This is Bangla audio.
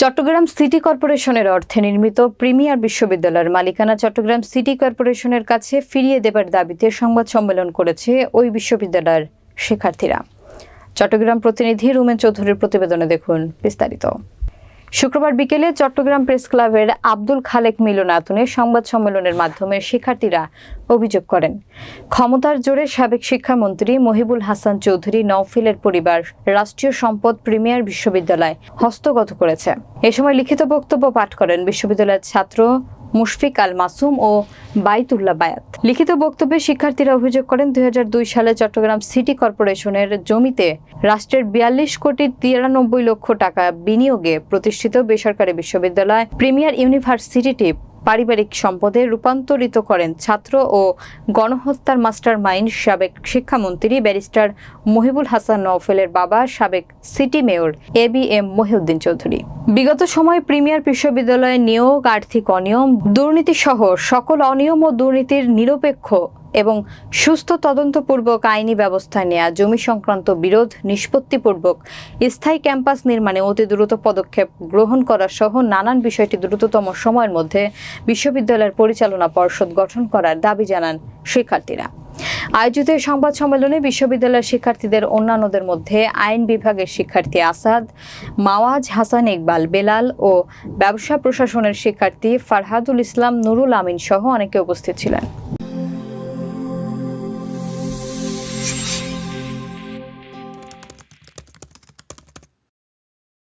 চট্টগ্রাম সিটি কর্পোরেশনের অর্থে নির্মিত প্রিমিয়ার বিশ্ববিদ্যালয়ের মালিকানা চট্টগ্রাম সিটি কর্পোরেশনের কাছে ফিরিয়ে দেবার দাবিতে সংবাদ সম্মেলন করেছে ওই বিশ্ববিদ্যালয়ের শিক্ষার্থীরা। চট্টগ্রাম প্রতিনিধি রুমেন চৌধুরীর প্রতিবেদনে দেখুন বিস্তারিত। শুক্রবার বিকেলে চট্টগ্রাম প্রেস ক্লাবের আব্দুল খালেক মিলনায়তনে সংবাদ সম্মেলনের মাধ্যমে শিক্ষার্থীরা অভিযোগ করেন। ক্ষমতার জোরে সাবেক শিক্ষামন্ত্রী মহিবুল হাসান চৌধুরী নওফিলের পরিবার রাষ্ট্রীয় সম্পদ প্রিমিয়ার বিশ্ববিদ্যালয় হস্তগত করেছে। এ সময় লিখিত বক্তব্য পাঠ করেন বিশ্ববিদ্যালয়ের ছাত্র মুশফিক আল মাসুম ও বাইতুল্লা বায়াত। লিখিত বক্তব্যে শিক্ষার্থীরা অভিযোগ করেন, দুই হাজার দুই সালে চট্টগ্রাম সিটি কর্পোরেশনের জমিতে রাষ্ট্রের বিয়াল্লিশ কোটি তিরানব্বই লক্ষ টাকা বিনিয়োগে প্রতিষ্ঠিত বেসরকারি বিশ্ববিদ্যালয় প্রিমিয়ার ইউনিভার্সিটিটি পারিবারিক সম্পদে রূপান্তরিত করেন ছাত্র ও গণহত্যার মাস্টার মাইন্ড সাবেক শিক্ষামন্ত্রী ব্যারিস্টার মহিবুল হাসান নওফেলের বাবা সাবেক city mayor A B M Mohiuddin Chowdhury. বিগত সময়ে প্রিমিয়ার বিশ্ববিদ্যালয়ে নিয়োগ, আর্থিক অনিয়ম দুর্নীতি সহ সকল অনিয়ম ও দুর্নীতির নিরপেক্ষ এবং সুস্থ তদন্তপূর্বক আইনি ব্যবস্থা নেয়া, জমি সংক্রান্ত বিরোধ নিষ্পত্তিপূর্বক স্থায়ী ক্যাম্পাস নির্মাণে অতি দ্রুত পদক্ষেপ গ্রহণ করা সহ নানান বিষয়টি দ্রুততম সময়ের মধ্যে বিশ্ববিদ্যালয়ের পরিচালনা পর্ষদ গঠন করার দাবি জানান শিক্ষার্থীরা। আয়োজিত সংবাদ সম্মেলনে বিশ্ববিদ্যালয়ের শিক্ষার্থীদের অন্যান্যদের মধ্যে আইন বিভাগের শিক্ষার্থী আসাদ, মাওয়াজ হাসান ইকবাল বেলাল ও ব্যবসা প্রশাসনের শিক্ষার্থী ফারহাদুল ইসলাম নুরুল আমিন সহ অনেকে উপস্থিত ছিলেন।